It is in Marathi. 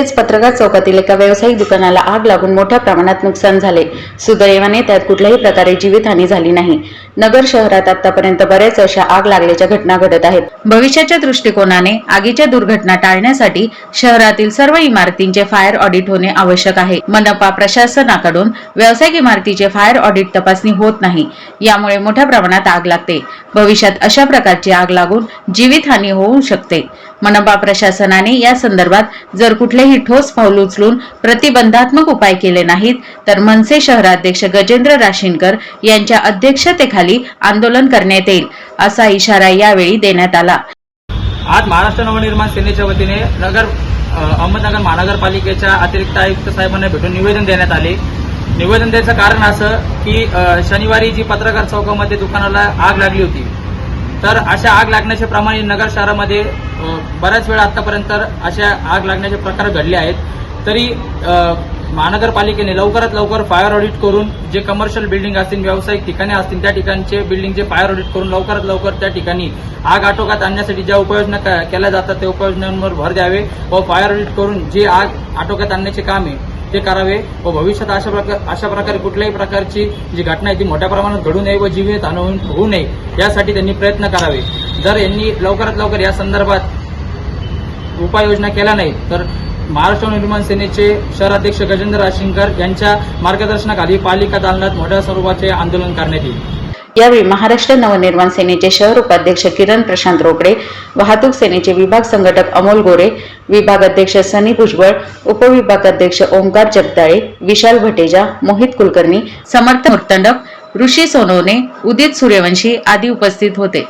नुकतेच पत्रकार चौकातील एका व्यावसायिक दुकानाला आग लागून मोठ्या प्रमाणात नुकसान झाले. सुदैवाने त्यात कुठल्याही प्रकारे जीवितहानी झाली नाही. नगर शहरात आतापर्यंत बऱ्याच अशा आग लागल्याच्या घटना घडत आहेत. भविष्याच्या दृष्टिकोनाने आगीच्या दुर्घटना टाळण्यासाठी शहरातील सर्व इमारतींचे फायर ऑडिट होणे आवश्यक आहे. मनपा प्रशासनाकडून व्यावसायिक इमारतीचे फायर ऑडिट तपासणी होत नाही. यामुळे मोठ्या प्रमाणात आग लागते. भविष्यात अशा प्रकारची आग लागून जीवितहानी होऊ शकते. मनपा प्रशासनाने या संदर्भात जर कुठलेही ठोस पाऊल उचलून प्रतिबंधात्मक उपाय केले नाहीत तर मनसे शहराध्यक्ष गजेंद्र राशीनकर यांच्या अध्यक्षतेखाली आंदोलन करण्यात येईल असा इशारा यावेळी देण्यात आला. आज महाराष्ट्र नवनिर्माण सेनेच्या वतीने नगर अहमदनगर महानगरपालिकेच्या अतिरिक्त आयुक्त साहेबांना भेटून निवेदन देण्यात आले. निवेदन द्यायचं कारण असं की शनिवारी जी पत्रकार चौकामध्ये दुकानाला आग लागली होती. तर अशा आग लागण्याचे प्रमाणे नगर शहरामध्ये बऱ्याच वेळा आतापर्यंत अशा आग लागण्याचे प्रकार घडले आहेत. तरी महानगरपालिकेने लवकरात लवकर फायर ऑडिट करून जे कमर्शियल बिल्डिंग असतील व्यावसायिक ठिकाणे असतील त्या ठिकाणचे बिल्डिंगचे फायर ऑडिट करून लवकरात लवकर त्या ठिकाणी आग आटोक्यात आणण्यासाठी ज्या उपाययोजना क- केल्या जातात त्या उपाययोजनांवर भर द्यावे व फायर ऑडिट करून जे आग आटोक्यात आणण्याचे काम आहे ते करावे व भविष्यात अशा प्रकार अशा प्रकारे कुठल्याही प्रकारची जी घटना आहे ती मोठ्या प्रमाणात घडू नये व जीवित हानी होऊ- नये यासाठी त्यांनी प्रयत्न करावे. जर यांनी लवकरात लवकर या संदर्भात उपाययोजना केल्या नाही तर महाराष्ट्र निर्माण सेनेचे शहराध्यक्ष गजेंद्र राशिंकर यांच्या मार्गदर्शनाखाली पालिका दालनात मोठ्या स्वरूपाचे आंदोलन करण्यात येईल. यावेळी महाराष्ट्र नवनिर्माण सेनेचे शहर उपाध्यक्ष किरण प्रशांत रोकडे वाहतूक सेनेचे विभाग संघटक अमोल गोरे विभाग अध्यक्ष सनी भुजबळ उपविभाग अध्यक्ष ओंकार जगदाळे विशाल भटेजा मोहित कुलकर्णी समर्थ मुर्तंडक ऋषी सोनवणे उदित सूर्यवंशी आदी उपस्थित होते.